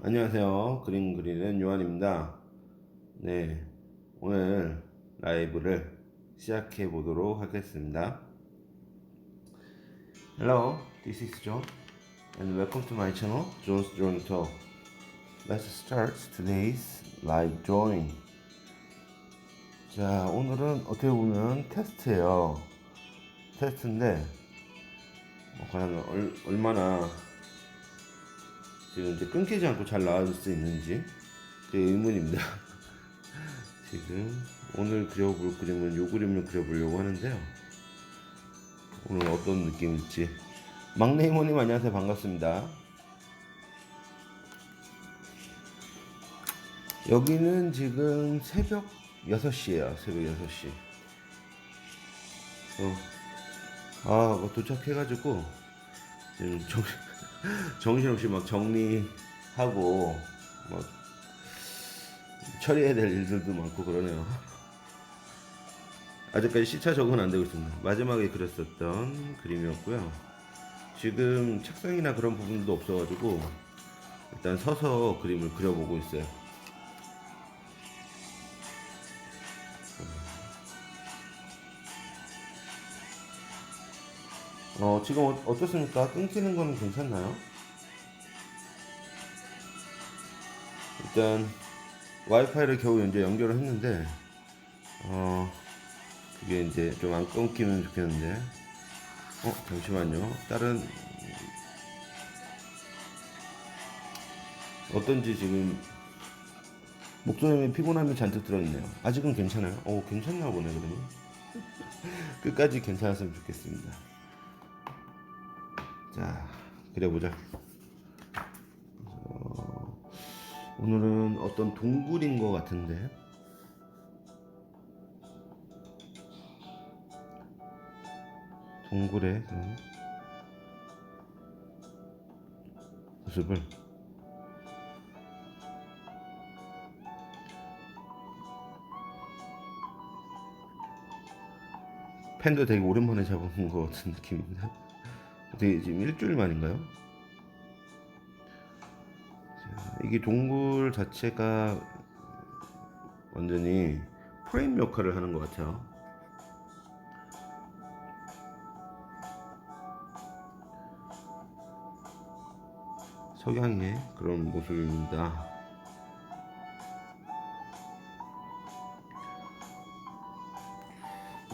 안녕하세요. 그림 그리는 요한입니다. 네, 오늘 라이브를 시작해 보도록 하겠습니다. Hello, this is John, and welcome to my channel, John's Drawing Talk. Let's start today's live drawing. 자, 오늘은 어떻게 보면 테스트예요. 테스트인데, 뭐 과연 얼, 얼마나 지금 이제 끊기지 않고 잘 나와줄 수 있는지 그게 의문입니다. 지금 오늘 그려볼 그림은 요 그림을 그려보려고 하는데요. 오늘 어떤 느낌일지 막내 이모님 안녕하세요 반갑습니다. 여기는 지금 새벽 6시에요. 새벽 6시. 어. 아, 뭐 도착해가지고 지금 정, 정신없이 막 정리하고 막 처리해야 될 일들도 많고 그러네요. 아직까지 시차 적응 안 되고 있습니다. 마지막에 그렸었던 그림이었고요. 지금 책상이나 그런 부분도 없어가지고 일단 서서 그림을 그려보고 있어요. 어, 지금 어, 어떻습니까? 끊기는 거는 괜찮나요? 일단 와이파이를 겨우 이제 연결을 했는데 어 그게 이제 좀 안 끊기면 좋겠는데. 어 잠시만요. 다른 어떤지 지금 목소리 피곤함이 잔뜩 들어있네요. 아직은 괜찮아요? 어 괜찮나 보네 그러면. 끝까지 괜찮았으면 좋겠습니다 자 그려보자. 어, 오늘은 어떤 동굴인 것 같은데? 동굴의 그런 모습을. 펜도 되게 오랜만에 잡은 것 같은 느낌입니다. 되게 지금 일주일 만인가요? 자, 이게 동굴 자체가 완전히 프레임 역할을 하는 것 같아요. 석양의 그런 모습입니다.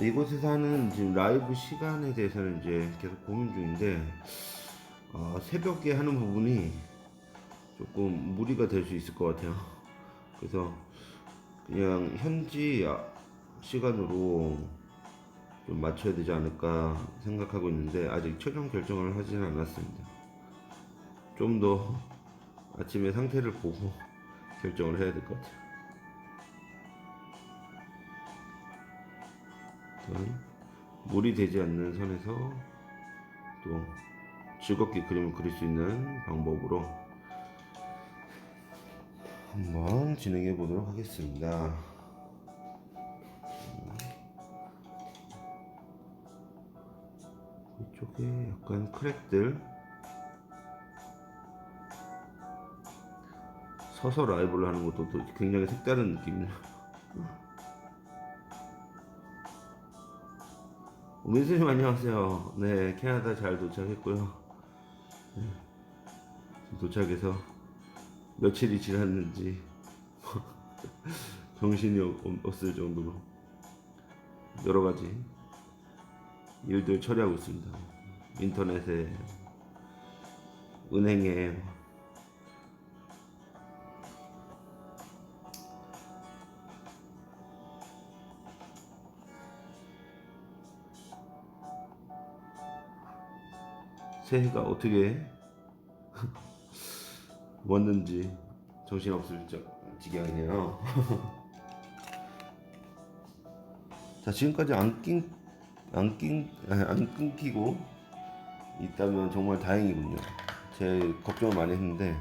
이곳에서 하는 지금 라이브 시간에 대해서는 이제 계속 고민 중인데 어, 새벽에 하는 부분이 조금 무리가 될 수 있을 것 같아요. 그래서 그냥 현지 아- 시간으로 좀 맞춰야 되지 않을까 생각하고 있는데 아직 최종 결정을 하지는 않았습니다. 좀 더 아침에 상태를 보고 결정을 해야 될 것 같아요. 물이 되지 않는 선에서 또 즐겁게 그림을 그릴 수 있는 방법으로 한번 진행해 보도록 하겠습니다. 이쪽에 약간 크랙들 서서 라이브를 하는 것도 또 굉장히 색다른 느낌이네요. 민수님 안녕하세요. 네, 캐나다 잘 도착했고요. 네, 도착해서 며칠이 지났는지 정신이 없- 없을 정도로 여러 가지 일들 처리하고 있습니다. 인터넷에, 은행에, 새해가 어떻게 왔는지 정신 없을 적 지경이네요. 자 지금까지 안 낀, 안 낀, 아니, 안 끊기고 있다면 정말 다행이군요. 제 걱정을 많이 했는데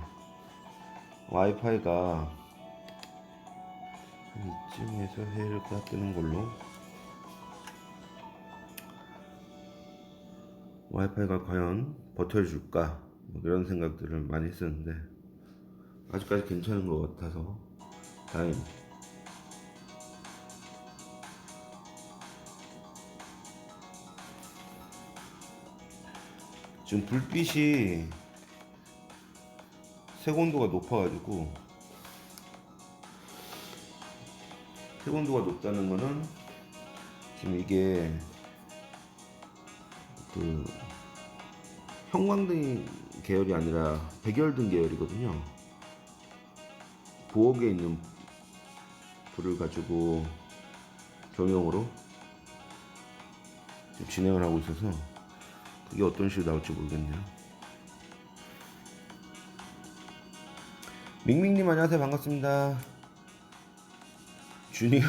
와이파이가 이쯤에서 해가 뜨는 걸로 와이파이가 과연 버텨줄까 뭐 이런 생각들을 많이 했었는데 아직까지 괜찮은 것 같아서 다행. 지금 불빛이 색온도가 높아가지고 색온도가 높다는 거는 지금 이게 그 형광등 계열이 아니라 백열등 계열이거든요. 부엌에 있는 불을 가지고 경영으로 진행을 하고 있어서 그게 어떤 식으로 나올지 모르겠네요. 밍밍님 안녕하세요 반갑습니다. 주니어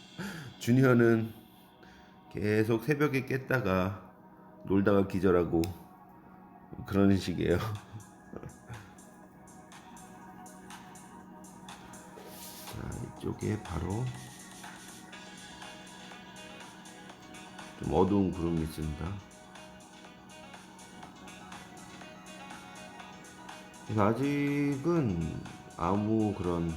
주니어는 계속 새벽에 깼다가 놀다가 기절하고 그런 식이에요. 자 이쪽에 바로 좀 어두운 구름이 있습니다. 아직은 아무 그런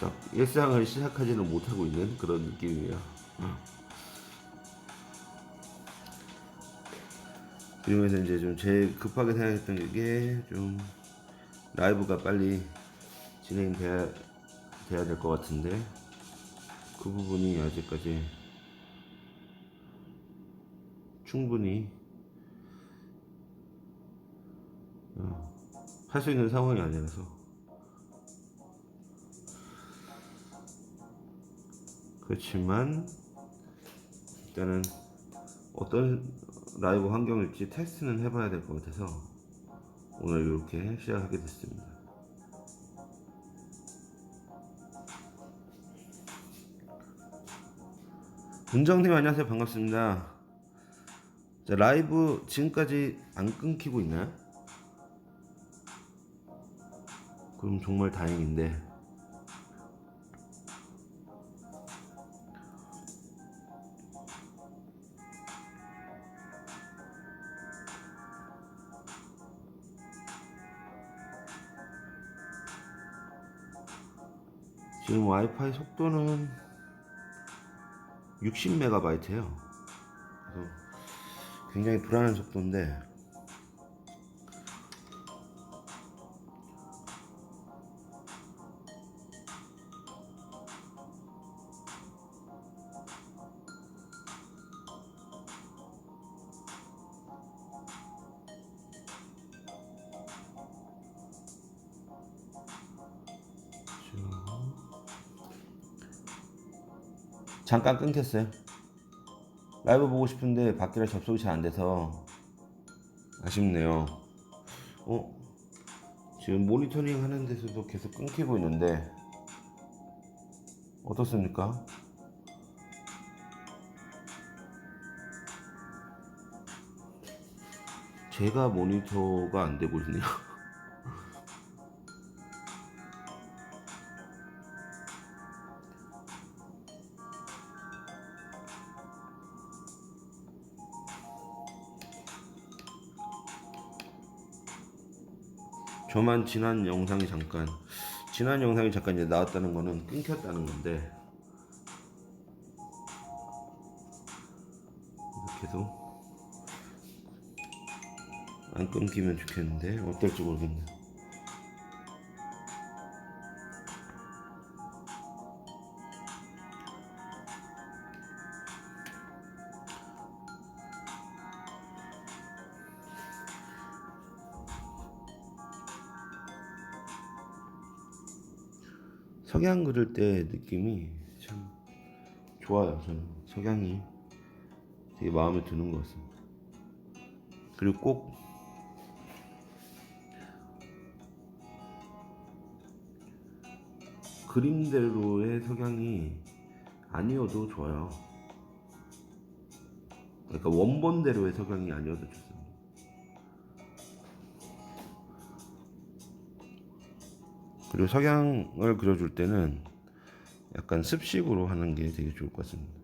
딱 일상을 시작하지는 못하고 있는 그런 느낌이에요. 그러면서 이제 좀 제일 급하게 생각했던 게 좀 라이브가 빨리 진행돼야 돼야 될 것 같은데 그 부분이 아직까지 충분히 할 수 있는 상황이 아니라서. 그렇지만 일단은 어떤 라이브 환경일지 테스트는 해봐야 될 것 같아서 오늘 이렇게 시작하게 됐습니다. 은정님 안녕하세요 반갑습니다. 자, 라이브 지금까지 안 끊기고 있나요? 그럼 정말 다행인데 지금 와이파이 속도는 60 메가바이트예요. 그래서 굉장히 불안한 속도인데 잠깐 끊겼어요. 라이브 보고 싶은데 밖이라 접속이 잘 안 돼서 아쉽네요. 어? 지금 모니터링 하는 데서도 계속 끊기고 있는데 어떻습니까? 제가 모니터가 안 되고 있네요. 저만 지난 영상이 잠깐 지난 영상이 잠깐 이제 나왔다는 거는 끊겼다는 건데 계속 안 끊기면 좋겠는데 어떨지 모르겠네. 석양 그릴 때 느낌이 참 좋아요. 저는 석양이 되게 마음에 드는 것 같습니다. 그리고 꼭 그림대로의 석양이 아니어도 좋아요. 그러니까 원본대로의 석양이 아니어도 좋습니다. 그리고 석양을 그려줄 때는 약간 습식으로 하는 게 되게 좋을 것 같습니다.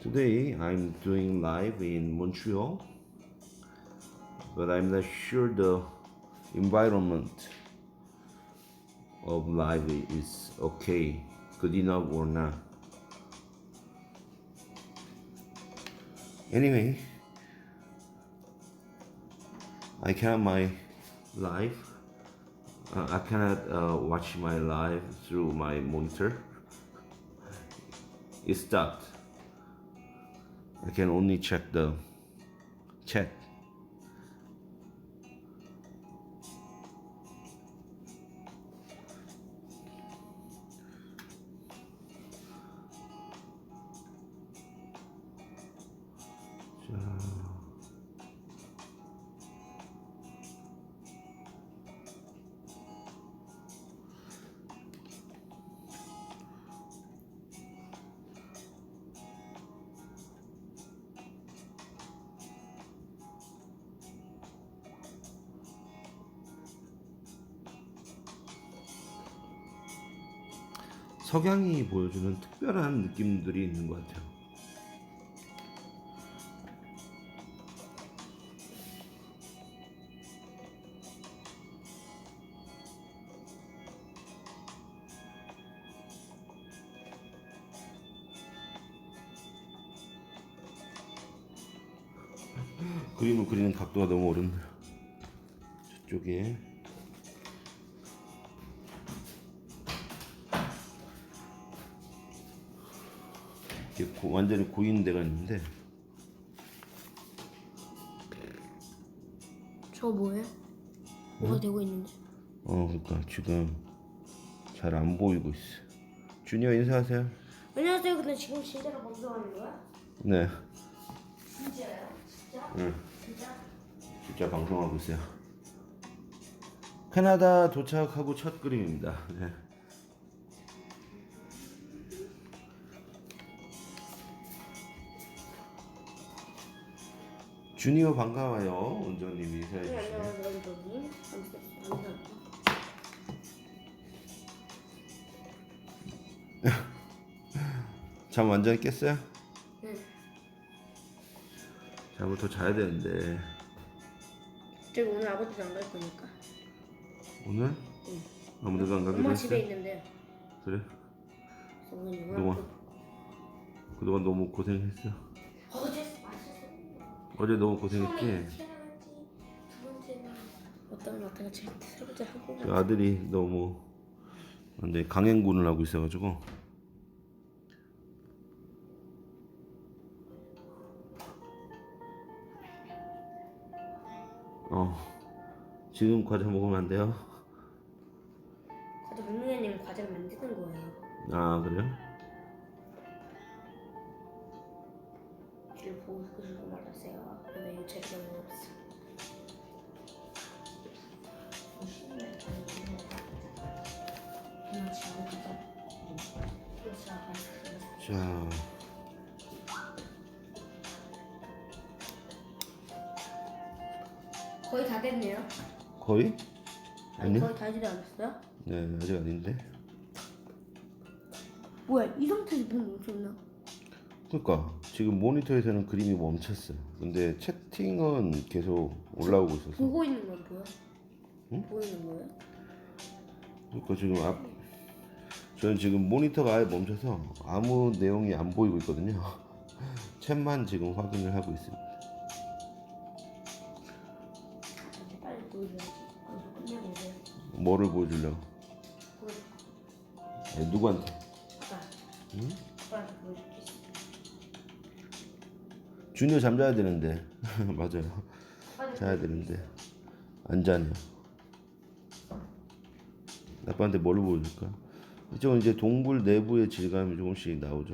Today I'm doing live in Montreal but I'm not sure the environment of life is okay, good enough or not. Anyway, I cannot my live. Uh, I cannot uh, watch my live through my monitor. It stopped. I can only check the chat. 석양이 보여주는 특별한 느낌들이 있는 것 같아요. 고인 데가 있는데 저 뭐예요? 뭐가 되고 있는지. 어 그러니까 지금 잘 안 보이고 있어. 주니어 인사하세요. 안녕하세요. 근데 지금 진짜로 방송하는 거야? 네, 진짜요? 진짜? 응, 진짜? 진짜 방송하고 있어요. 캐나다 도착하고 첫 그림입니다. 네. 주니어 반가워요. 원장님 인사해 네, 주시네. 안녕하세요. 원장님. 감사합니다. 잠 완전히 깼어요? 네. 잠을 더 자야 되는데 저기 오늘 아버지도 안 갈 거니까. 오늘 응. 아무데도 안 가기로 엄마 했어? 집에 있는데. 그래? 오늘 그동안 그동안 너무 고생했어. 어제 너무 고생했지. 두 번째는 어떤 마트가 제일 세 번째 하고 저 아들이 너무 완전 강행군을 하고 있어가지고 어 지금 과자 먹으면 안 돼요? 과자 아니라 과자를 만드는 거예요. 아 그래요? 이거 제가 없어. 자 거의 다 됐네요. 거의? 아니 아니요? 거의 다 하지도 않았어요? 네 아직 아닌데 뭐야 이 상태에서 뭐 멈췄나? 그러니까 지금 모니터에서는 그림이 멈췄어요 근데 채팅은 계속 올라오고 있어서 보고 있는 건 보여? 응? 보이는 거예요? 그러니까 지금 앞 저는 지금 모니터가 아예 멈춰서 아무 내용이 안 보이고 있거든요. 챗만 지금 확인을 하고 있습니다. 빨리 보여줘야지. 끝내고 오세요. 뭐를 보여주려고? 보여줘. 아니, 누구한테? 아빠. 응? 아빠한테 보여줄게. 주니어 잠자야 되는데 맞아요. 자야 되는데 안 자네요. 아빠한테 뭘 보여줄까? 이쪽은 이제 동굴 내부의 질감이 조금씩 나오죠.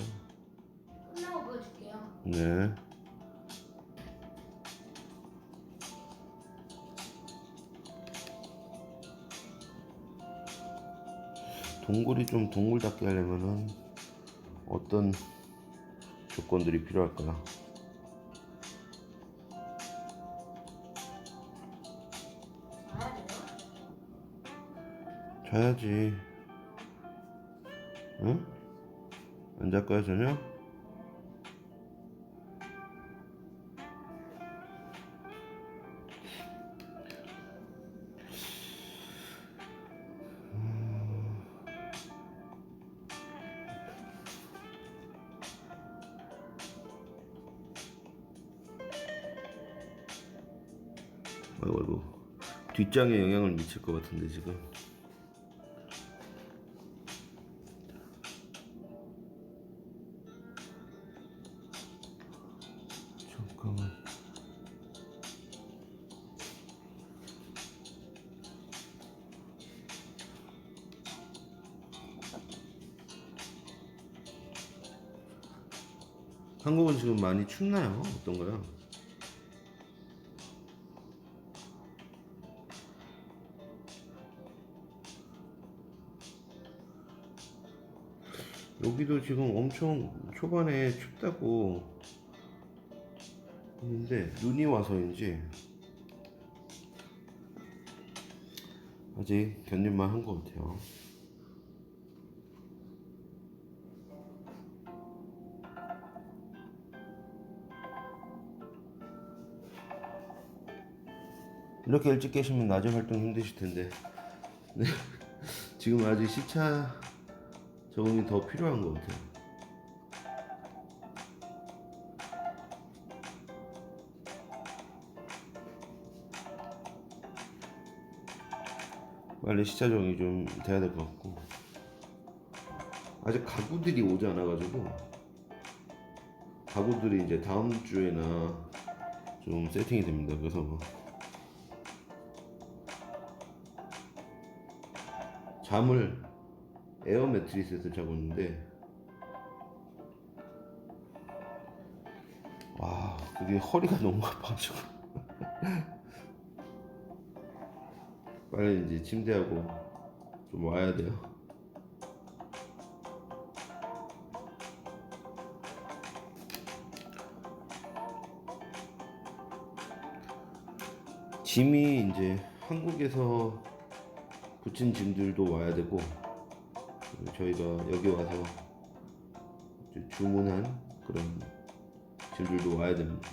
끝나고 보여줄게요. 네. 동굴이 좀 동굴답게 하려면은 어떤 조건들이 필요할까? 자 자야지. 응? 안 잘 거야, 저녁? 아이고, 아이고 뒷장에 영향을 미칠 것 같은데 지금 지금 많이 춥나요? 어떤가요? 여기도 지금 엄청 초반에 춥다고 했는데 눈이 와서인지 아직 견딜만 한 것 같아요. 이렇게 일찍 깨시면 낮에 활동 힘드실 텐데 네. 지금 아직 시차 적응이 더 필요한 것 같아요. 빨리 시차 적응이 좀 돼야 될 것 같고 아직 가구들이 오지 않아가지고 가구들이 이제 다음 주에나 좀 세팅이 됩니다. 그래서 뭐 잠을 에어 매트리스에서 자고 있는데 와 그게 허리가 너무 아파가지고. 빨리 이제 침대하고 좀 와야 돼요. 짐이 이제 한국에서 붙인 짐들도 와야 되고 저희가 여기 와서 주문한 그런 짐들도 와야 됩니다.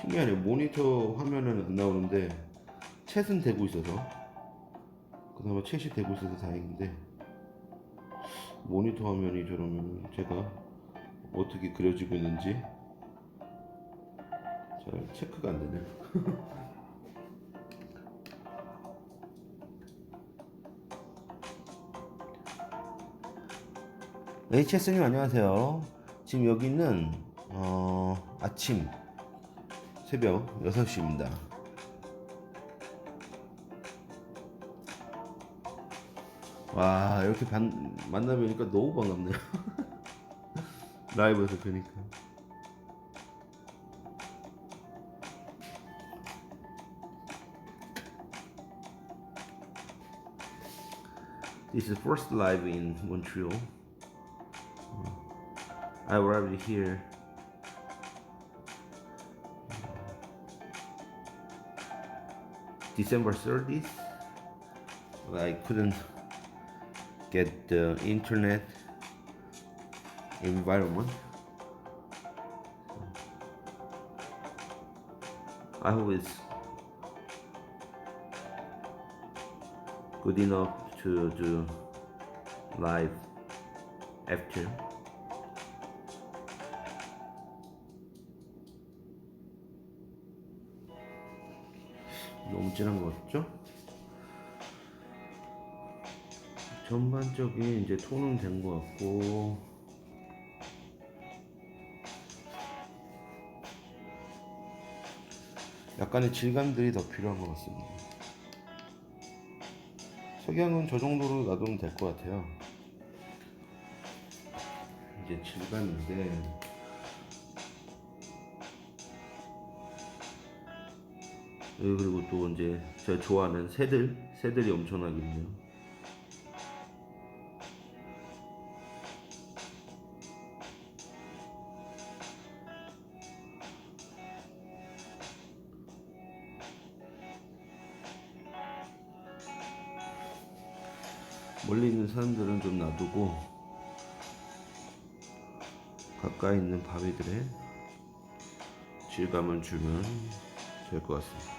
신기하네 모니터 화면은 안 나오는데 챗은 되고 있어서 그나마 챗이 되고 있어서 다행인데 모니터 화면이 저러면 제가 어떻게 그려지고 있는지 잘 체크가 안 되네요. HS님 안녕하세요. 지금 여기는 어, 아침 새벽 6시입니다. 와 이렇게 반, 만나뵈니까 너무 반갑네요. 라이브에서 뵈니까. This is the first live in Montreal. I arrived here December 30th. I couldn't get the internet environment. I hope it's good enough to do live after. 너무 진한 것 같죠? 전반적인 이제 톤은 된 것 같고 약간의 질감들이 더 필요한 것 같습니다. 석양은 저 정도로 놔두면 될 것 같아요. 이제 질감인데 여기 그리고 또 이제 제가 좋아하는 새들 새들이 엄청나게 있네요. 멀리 있는 사람들은 좀 놔두고 가까이 있는 바위들의 질감을 주면 될 것 같습니다.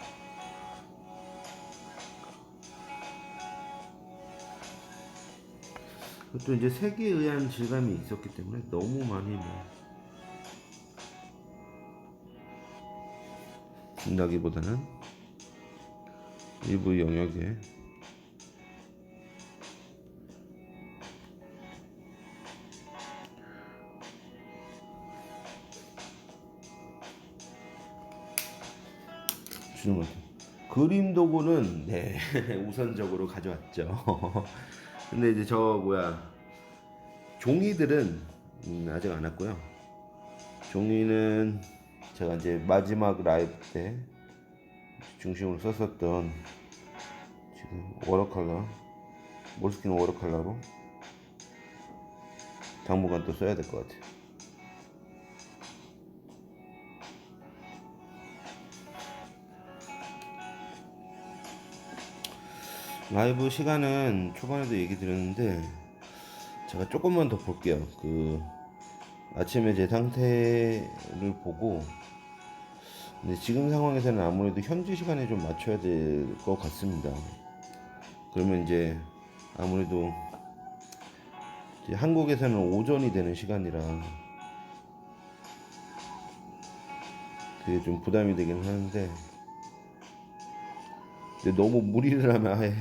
그것도 이제 색에 의한 질감이 있었기 때문에 너무 많이 뭐 준다기보다는 일부 영역에 주는 것 같아요. 그림 도구는 네 우선적으로 가져왔죠. 근데 이제 저 뭐야 종이들은 음, 아직 안 왔고요. 종이는 제가 이제 마지막 라이브 때 중심으로 썼었던 지금 워터컬러 몰스킨 워터컬러로 당분간 또 써야 될 것 같아요. 라이브 시간은 초반에도 얘기 드렸는데 제가 조금만 더 볼게요. 그 아침에 제 상태를 보고 근데 지금 상황에서는 아무래도 현지 시간에 좀 맞춰야 될 것 같습니다. 그러면 이제 아무래도 이제 한국에서는 오전이 되는 시간이라 그게 좀 부담이 되긴 하는데 너무 무리를 하면 아예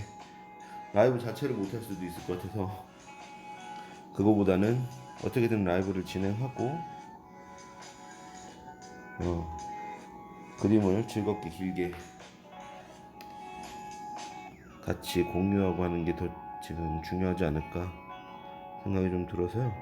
라이브 자체를 못할 수도 있을 것 같아서 그거보다는 어떻게든 라이브를 진행하고 어, 그림을 즐겁게 길게 같이 공유하고 하는 게 더 지금 중요하지 않을까 생각이 좀 들어서요.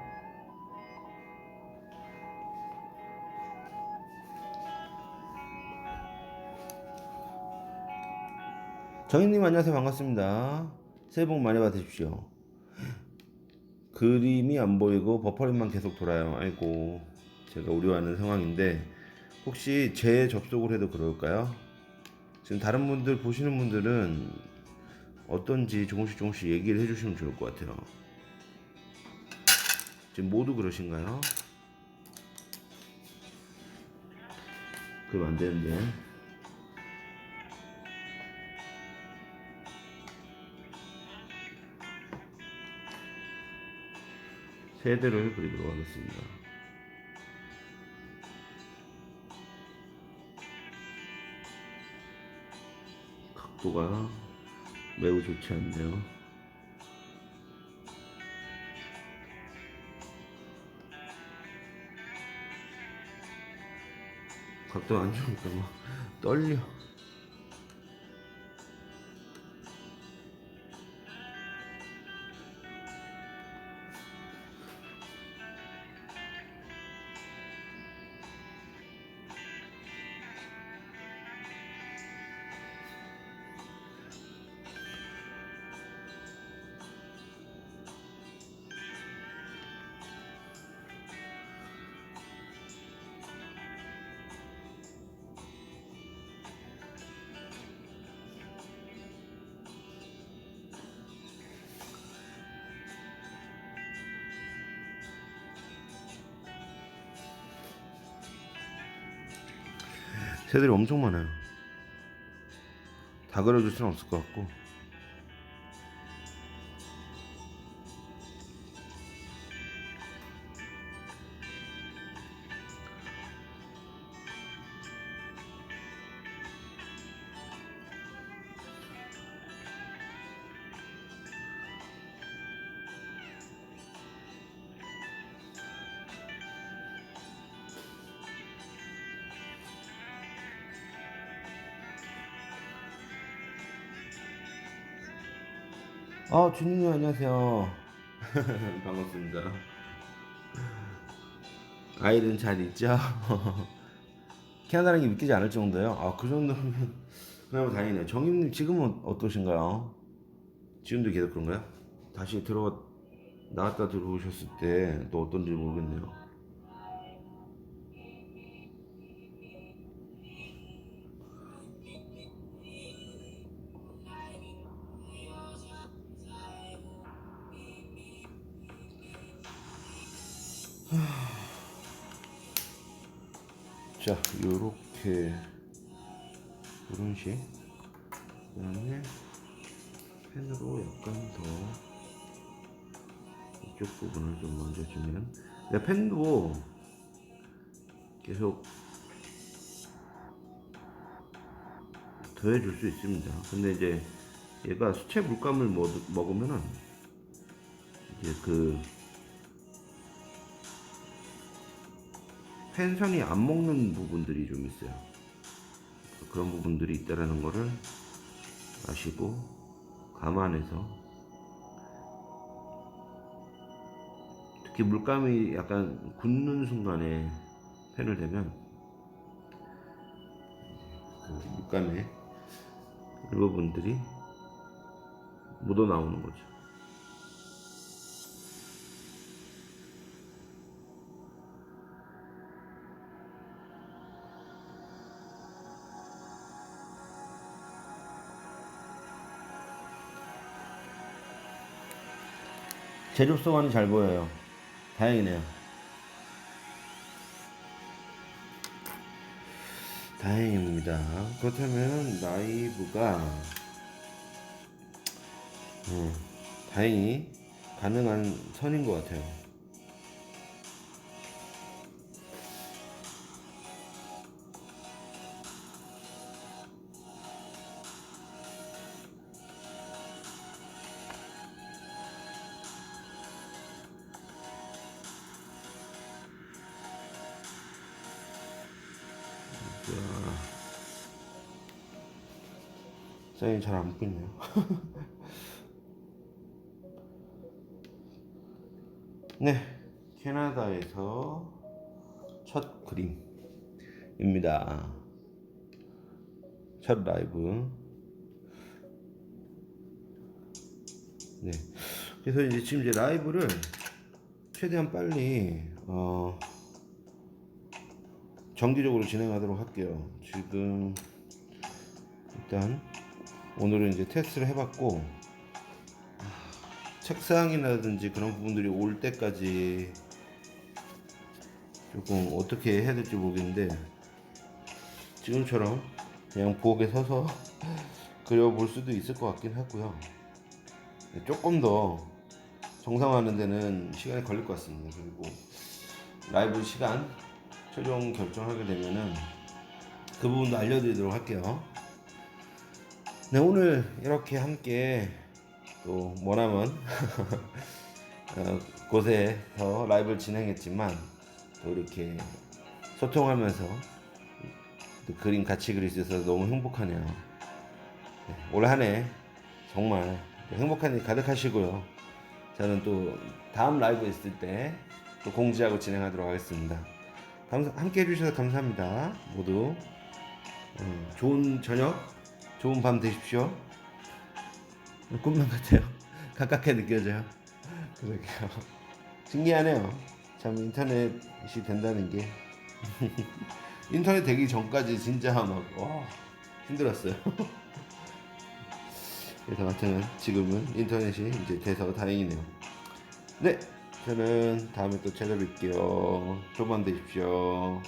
정희님 안녕하세요 반갑습니다. 새해 복 많이 받으십시오. 그림이 안 보이고 버퍼링만 계속 돌아요. 아이고 제가 우려하는 상황인데 혹시 제 접속을 해도 그럴까요? 지금 다른 분들 보시는 분들은 어떤지 조금씩 조금씩 얘기를 해주시면 좋을 것 같아요. 지금 모두 그러신가요? 그럼 안 되는데. 세대를 그리도록 하겠습니다. 각도가 매우 좋지 않네요. 각도 안 좋으니까 막 떨려. 새들이 엄청 많아요. 다 그려줄 수는 없을 것 같고. 아, 주님님 안녕하세요. 반갑습니다. 아이는 잘 있죠? 캐나다라는 게 믿기지 않을 정도요? 아, 그 정도면 그나마 다행이네요. 정임님 지금은 어떠신가요? 지금도 계속 그런가요? 다시 들어가 나갔다 들어오셨을 때 또 어떤지 모르겠네요. 자, 요렇게 이런 식 그다음에 펜으로 약간 더 이쪽 부분을 좀 먼저 주면 내 펜도 계속 더해줄 수 있습니다. 근데 이제 얘가 수채 물감을 먹, 먹으면은 이제 그 펜선이 안 먹는 부분들이 좀 있어요. 그런 부분들이 있다라는 거를 아시고 감안해서 특히 물감이 약간 굳는 순간에 펜을 대면 그 물감의 일부분들이 묻어 나오는 거죠. 제접소관이 잘 보여요. 다행이네요. 다행입니다. 그렇다면 라이브가 음, 다행히 가능한 선인 것 같아요. 사인이 잘안 붙네요. 네, 캐나다에서 첫 그림입니다. 첫 라이브. 네, 그래서 이제 지금 이제 라이브를 최대한 빨리 어, 정기적으로 진행하도록 할게요. 지금 일단 오늘은 이제 테스트를 해봤고 책상이라든지 그런 부분들이 올 때까지 조금 어떻게 해야 될지 모르겠는데 지금처럼 그냥 부엌에 서서 그려볼 수도 있을 것 같긴 하고요. 네, 조금 더 정상화하는 데는 시간이 걸릴 것 같습니다. 그리고 라이브 시간 최종 결정하게 되면은 그 부분도 알려드리도록 할게요 네 오늘 이렇게 함께 또 머나먼 어, 곳에서 라이브를 진행했지만 또 이렇게 소통하면서 또 그림 같이 그릴 수 있어서 너무 행복하네요. 네, 올 한해 정말 행복한 일 가득하시고요. 저는 또 다음 라이브 있을 때 또 공지하고 진행하도록 하겠습니다. 함께 해주셔서 감사합니다. 모두 음, 좋은 저녁, 좋은 밤 되십시오. 꿈만 같아요. 가깝게 느껴져요. 그러게요. 신기하네요. 참 인터넷이 된다는 게 인터넷 되기 전까지 진짜 막 와, 힘들었어요. 그래서 하여튼 지금은 인터넷이 이제 돼서 다행이네요. 네, 저는 다음에 또 찾아뵐게요. 조만 되십시오.